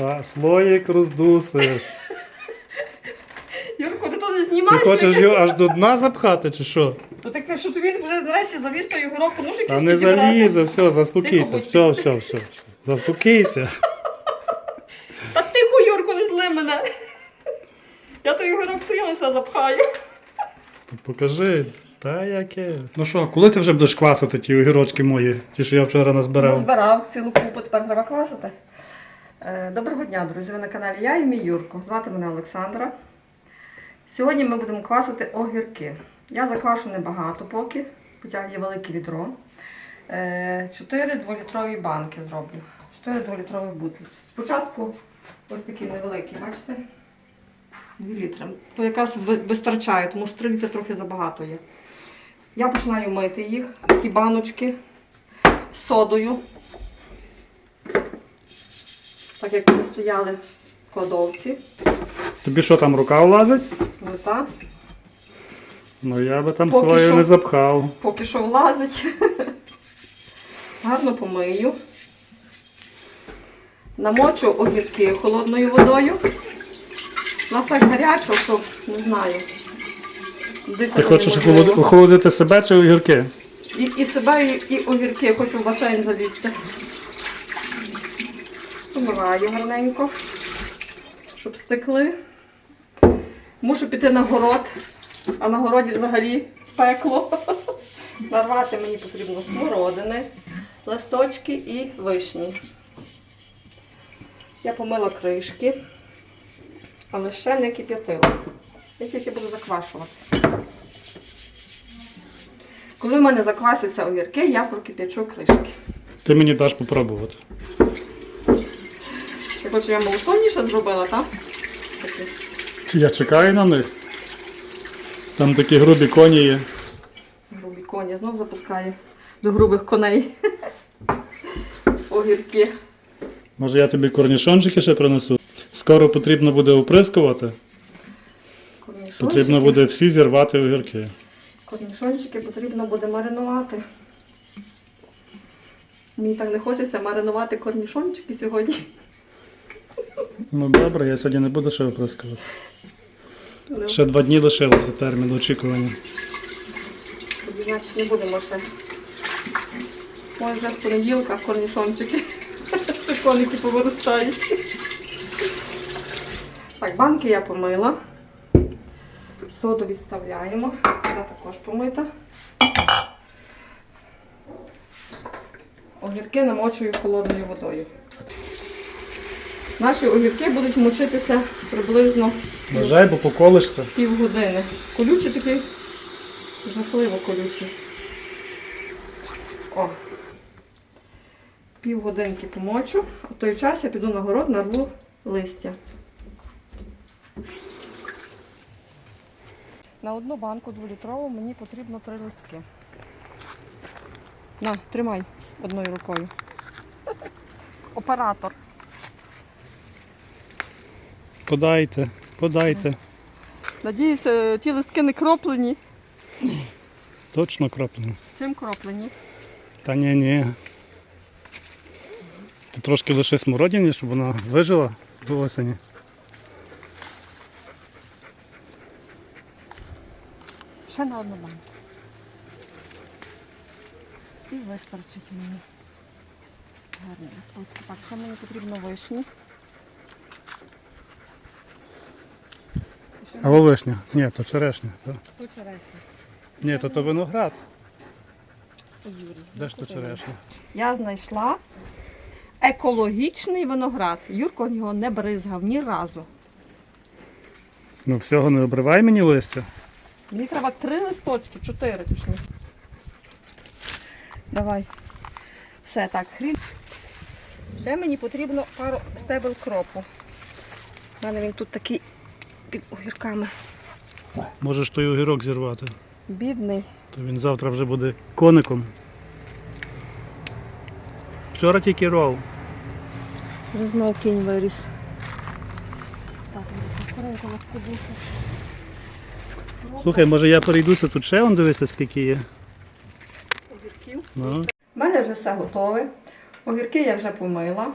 Та, слоїк роздусиш. Юрко, ти то не Ти знімаєш? хочеш його аж до дна запхати, чи що? Ну так що тобі вже нарешті заліз той огірок, тому що Та не підібрати. залізе, все, заспокійся. Все, все, все, все. Заспокійся. Та тихо, Юрко, не зли мене. Я той огірок все рівно сюди запхаю. Та Покажи. Та яке. Ну що, коли ти вже будеш квасити ті огірочки мої, ті, що я вчора назбирав? Збирав цілу купу, тепер треба квасити. Е, Доброго дня, друзі! Ви на каналі я і мій Юрко. Звати мене Олександра. Сьогодні ми будемо квасити огірки. Я заквашу небагато поки, хоча є велике відро. Е, Чотири дволітрові банки зроблю. Чотири дволітрові бутлі. Спочатку ось такі невеликі, бачите? 2 літри. То якраз вистачає, тому що 3 літри трохи забагато є. Я починаю мити їх, ті баночки з содою. Так як вони стояли в кладовці. Тобі що там рука влазить? Вода. Ну я би там Поки свою що. не запхав. Поки що влазить. Гарно помию. Намочу огірки холодною водою. У нас так гарячо, що не знаю. Дихати Ти хочеш неможливо. охолоди- охолодити себе чи огірки? І, і себе, і, і огірки. Хочу в басейн залізти. Помиваю гарненько, щоб стекли. Мушу піти на город, а на городі взагалі пекло. Нарвати мені потрібно смородини, листочки і вишні. Я помила кришки, але ще не кип'ятила. Я тільки буду заквашувати. Коли в мене заквасяться огірки, я прокип'ячу кришки. Ти мені даш попробувати. Хочеш, я малосольніше зробила, так? Чи Я чекаю на них. Там такі грубі коні є. Грубі коні знов запускає до грубих коней. Огірки. Може я тобі корнішончики ще принесу? Скоро потрібно буде оприскувати. Потрібно буде всі зірвати огірки. Корнішончики потрібно буде маринувати. Мені так не хочеться маринувати корнішончики сьогодні. Ну добре, я сьогодні не буду ще оприскувати. Ще два дні лишилося термін очікування. Значить, не будемо ще. Може вже з понеділка корнішончики. Коники повиростають. Так, банки я помила. Соду відставляємо. Вона також помита. Огірки намочую холодною водою. Наші огірки будуть мочитися приблизно Бажай, бо поколишся. півгодини. Колючий такий, жахливо колючий. О. Півгодинки помочу. а В той час я піду на город, нарву листя. На одну банку дволітрову мені потрібно три листки. На, тримай одною рукою. Оператор. Подайте, подайте. Надіюся, ті листки не кроплені. Точно кроплено. Чим кроплені? Та ні, ні. Ти трошки лише смородині, щоб вона вижила до осені. Ще на одну банку. І вистачить мені. Гарні листочки. Так, ще мені потрібно вишні. І ще А вишня? Ні, то черешня. То. ту черешню. Ні, то то виноград. Юрій, Де ж то черешня? Я знайшла екологічний виноград. Юрко його не бризгав ні разу. Ну всього не обривай мені листя. Мені треба три листочки, чотири точні. Давай. Все, так, хрін. Ще мені потрібно пару стебел кропу. У мене він тут такий під огірками. Можеш той огірок зірвати. Бідний. То він завтра вже буде коником. Вчора тільки ров. Вже знов кінь виріс. Так, скоренько на скобуху. Слухай, може я перейдуся тут ще он дивися, скільки є. Огірків. Ну. У мене вже все готове. Огірки я вже помила.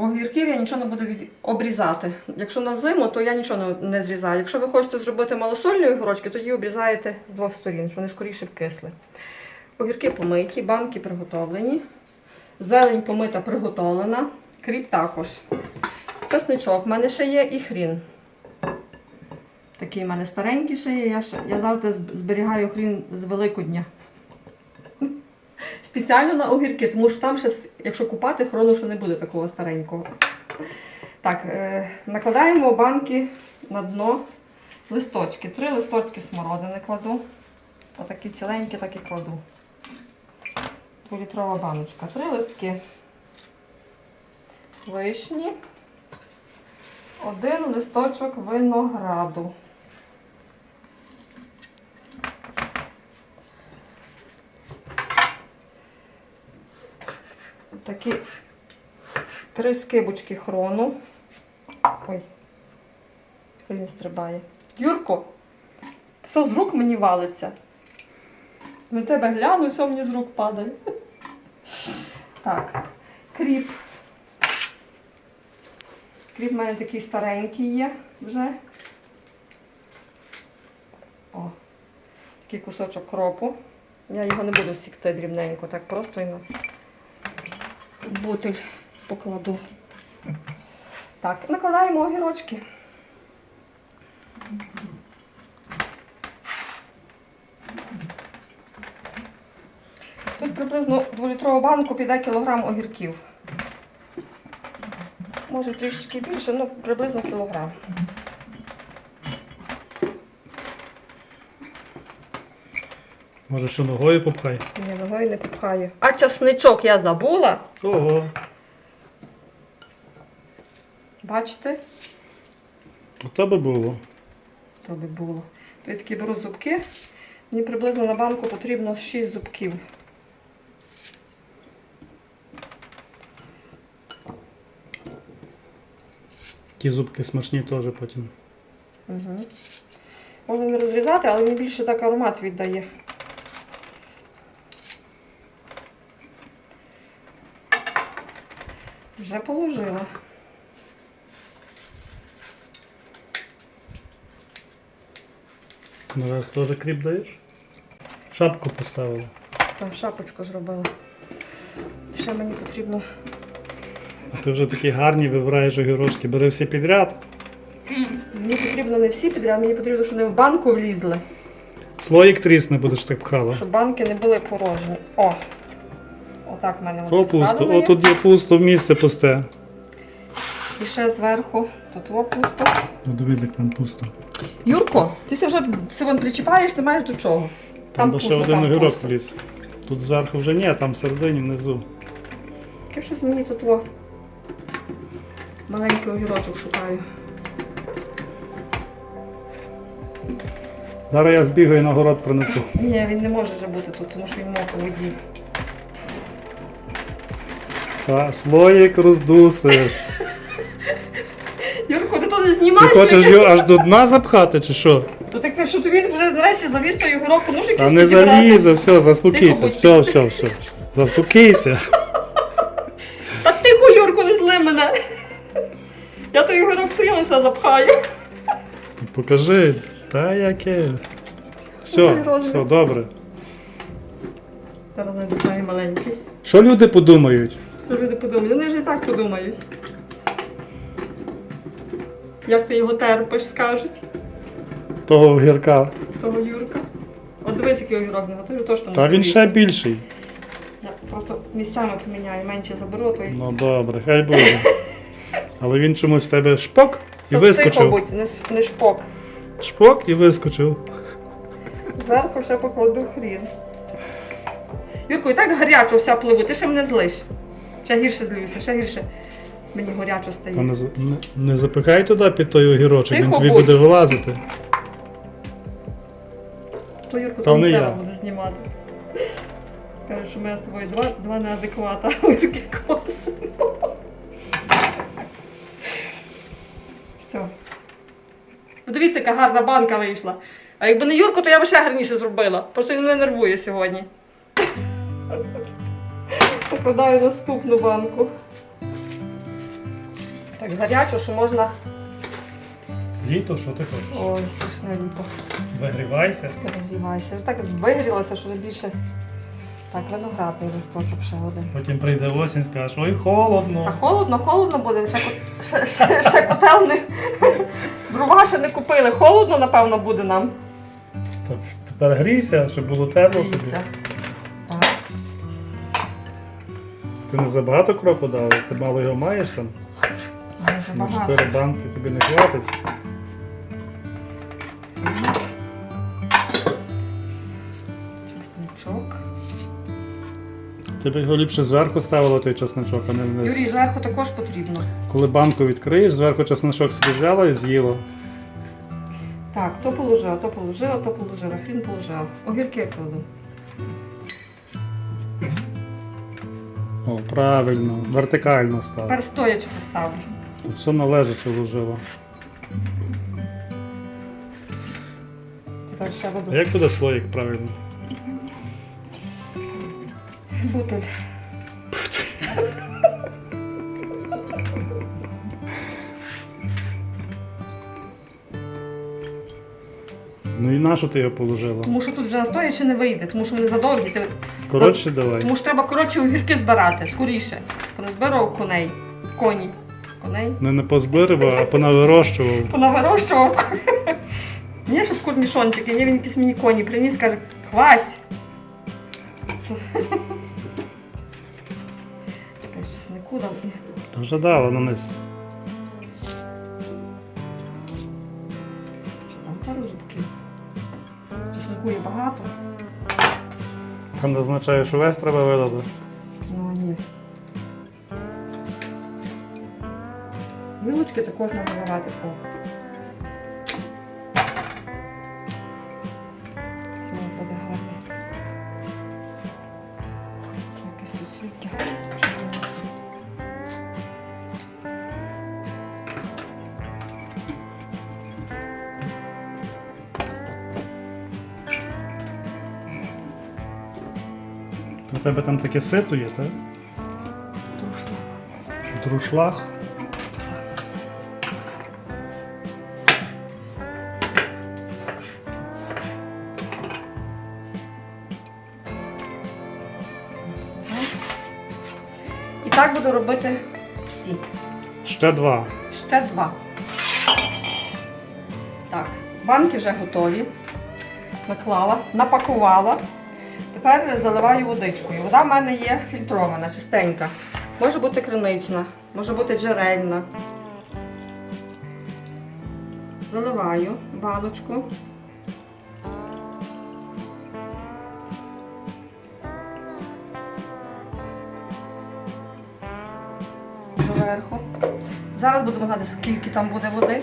Огірків я нічого не буду від... обрізати. Якщо на зиму, то я нічого не- зрізаю. Якщо ви хочете зробити малосольні огірочки, тоді обрізаєте з двох сторін, щоб вони скоріше вкисли. Огірки помиті, банки приготовлені. Зелень помита приготовлена. Кріп також. Чесничок в мене ще є і хрін. Такий в мене старенький ще є. Я, ще, я завжди зберігаю хрін з Великодня. Спеціально на огірки, тому що там ще, якщо купати, хрону ще не буде такого старенького. Так, е, накладаємо банки на дно листочки. Три листочки смородини кладу. Отакі ціленькі, так і кладу. Дволітрова баночка. Три листки вишні. Один листочок винограду. Такі три скибочки хрону. Ой, він стрибає. Юрко, все з рук мені валиться. На тебе гляну, все мені з рук падає. Так, кріп. Кріп в мене такий старенький є вже. О, такий кусочок кропу. Я його не буду сікти дрібненько, так просто на бутиль покладу. Так, накладаємо огірочки. Тут приблизно 2-літрову банку піде кілограм огірків. Може трішечки більше, ну приблизно кілограм. Може, що ногою попхай? Ні, ногою не попхаю. А часничок я забула. Ого. Бачите? У тебе було. То би було. То я такі беру зубки. Мені приблизно на банку потрібно 6 зубків. Ті зубки смачні теж потім. Угу. Можна не розрізати, але мені більше так аромат віддає. Вже положила. Наверх теж кріп даєш? Шапку поставила. Там шапочку зробила. Ще мені потрібно. А ти вже такі гарні вибираєш огірочки. Бери всі підряд. Мені потрібно не всі підряд, мені потрібно, щоб вони в банку влізли, Слоїк трісне будеш так пхала. щоб банки не були порожні. О! Отак в мене воно пусто. поставлено О, є. тут є пусто місце пусте. І ще зверху. Тут о пусто. Ну дивись, як там пусто. Юрко, ти ся вже сивон причіпаєш, ти маєш до чого. Там, би ще пусто, один там огірок пусто. вліз. Тут зверху вже ні, а там всередині внизу. Таке щось мені тут о. Маленький огірочок шукаю. Зараз я збігаю на город принесу. Ні, він не може вже бути тут, тому що він мокрий у воді. Та слоїк роздусиш. Юрко, ти то не Ти знімаєш? хочеш його аж до дна запхати чи що? Ну так що тобі вже нарешті завіз той огірок, тому що Та якийсь не підібрати. залізе, все, заспокійся, Тихо все, все, все. Заспокійся. Та тихо, Юрко, не зли мене. Я той огірок все рівно сюди запхаю. Покажи. Та яке. Все, все, добре. Зараз не маленький. Що люди подумають? Що люди подумають? Вони ж і так подумають. Як ти його терпиш, скажуть, Того огірка. того Юрка. От дивись, який огірок не готовий, точно Та він ще більший. Я просто місцями поміняю, менше заберу, то й Ну добре, хай буде. Але він чомусь в тебе шпок і Щоб тихо вискочив. будь, не, с- не шпок. Шпок і вискочив. Зверху ще покладу хрін. Юрко, і так гарячо вся пливу, ти ще мене злиш. Ще гірше злюся, ще гірше мені горячо стає. Та не, за- не, не запихай туди під той огірочок, він тобі будь. буде вилазити. То Юрку Та там не треба я. буде знімати. Скажуть, що ми з тобою два, два неадеквата. у Юрки класно. Все. Ну, Дивіться, яка гарна банка вийшла. А якби не Юрку, то я б ще гарніше зробила. Просто він мене нервує сьогодні. Покладаю наступну банку. Так гарячо, що можна. Літо, що ти хочеш? Ой, страшне літо. Вигрівайся. Перегрівайся. Так вигрілося, що більше. Так, виноградний листочок ще один. Потім прийде осінь, скажеш, ой, холодно. Та холодно, холодно буде. Ще, ще, ще, ще котел не. Дрова ще не купили. Холодно, напевно, буде нам. Тепер грійся, щоб було тепло тобі. Грійся. Ти не забагато кропу дала, ти мало його маєш там. На багато. 4 банки тобі не хватить. Чесничок. Ти б його ліпше зверху ставила той чесночок, а не вниз. Юрій, зверху також потрібно. Коли банку відкриєш, зверху чесночок собі взяла і з'їла. Так, то положила, то положила, то положила, хрін положила. Огірки кладу. О, правильно, вертикально став. Тепер стоячи поставлю. То все належаче вложила. Тепер ще А як буде слоїк правильно? бутиль. Ну і на що ти його положила? Тому що тут вже настоячи не вийде, тому що вони задовгі. Ти- Коротше, давай. Тому що треба коротше огірки збирати, скоріше. Поназбирав коней. Коні. Коней. Не не позбирив, а понавирощував. Понавирощував. Ні, щоб корнішончики, ні, він якісь мені коні приніс, каже, хвась. Чекай, щось не кудам. Та вже дала на низ. Там пару зубків. Чеснику є багато. Це не означає, що весь треба видати. Ну ні. Вилочки також можна тебе там таке сито є, так? Тушно. Друшлаг. І так буду робити всі. Ще два. Ще два. Так, банки вже готові. Наклала, напакувала. Тепер заливаю водичкою. Вода в мене є фільтрована, чистенька. Може бути кринична, може бути джерельна. Заливаю. Доверху. Зараз будемо знати, скільки там буде води.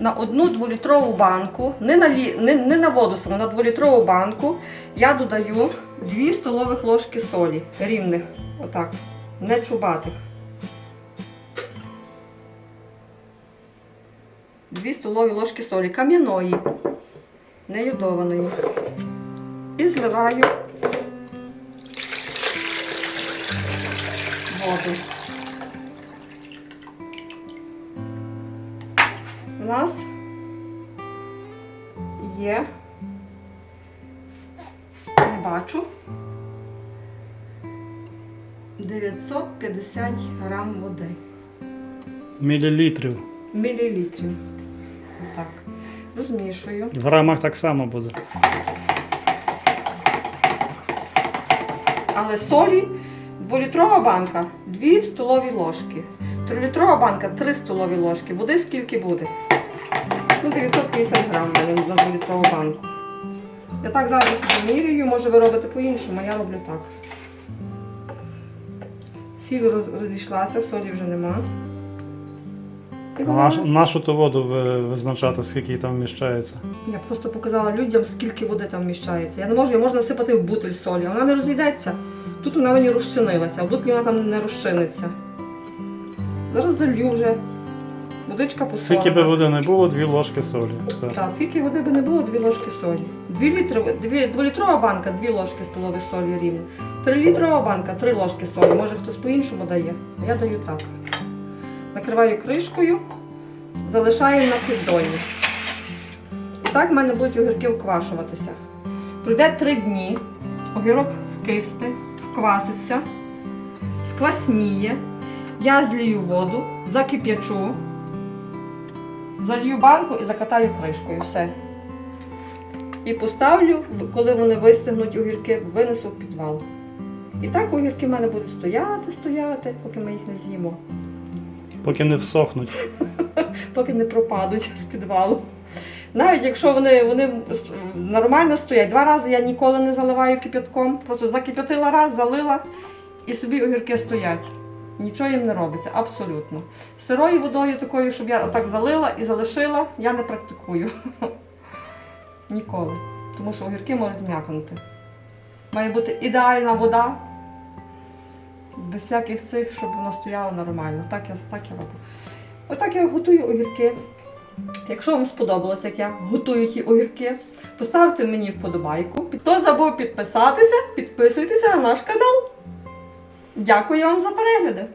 На одну дволітрову банку, не на, лі, не, не на воду саму, на дволітрову банку я додаю 2 столових ложки солі рівних. Отак. Не чубатих. 2 столові ложки солі кам'яної, не йодованої. І зливаю воду. 950 грам води. Мілілітрів. Мілілітрів. Так. Розмішую. В грамах так само буде. Але солі 2-літрова банка 2 столові ложки. 3-літрова банка 3 столові ложки. Води скільки буде? Ну, 950 грам на 2-літрову банку. Я так зараз собі міряю, може ви робите по-іншому, а я роблю так. Сіль роз- розійшлася, солі вже нема. Нашу, нашу то воду визначати, скільки там вміщається. Я просто показала людям, скільки води там вміщається. Я не можу, я можна насипати в бутиль солі, вона не розійдеться. Тут вона мені розчинилася, а в бутлі вона там не розчиниться. Зараз залью вже. Водичка посолена. Скільки би води не було, дві ложки солі. Все. Так, скільки води би не було, дві ложки солі. Дві літри, дві, дволітрова банка, дві ложки столові солі рівно. Трилітрова банка, три ложки солі. Може хтось по-іншому дає. а Я даю так. накриваю кришкою, залишаю на піддоні. І так в мене будуть огірки вквашуватися. Пройде три дні, огірок вкисне, вкваситься, сквасніє. Я злію воду, закип'ячу, залью банку і закатаю кришкою. Все. І поставлю, коли вони вистигнуть огірки, винесу в підвал. І так огірки в мене будуть стояти, стояти, поки ми їх не з'їмо, Поки не всохнуть. поки не пропадуть з підвалу. Навіть якщо вони, вони нормально стоять, два рази я ніколи не заливаю кипятком, просто закип'ятила раз, залила і собі огірки стоять. Нічого їм не робиться, абсолютно. Сирою водою такою, щоб я отак залила і залишила, я не практикую. Ніколи. Тому що огірки можуть зм'якнути. Має бути ідеальна вода, без всяких цих, щоб воно стояло нормально. Так я, так я роблю. Отак я готую огірки. Якщо вам сподобалося, як я готую ті огірки, поставте мені вподобайку. Хто забув підписатися, підписуйтеся на наш канал. Дякую вам за перегляди!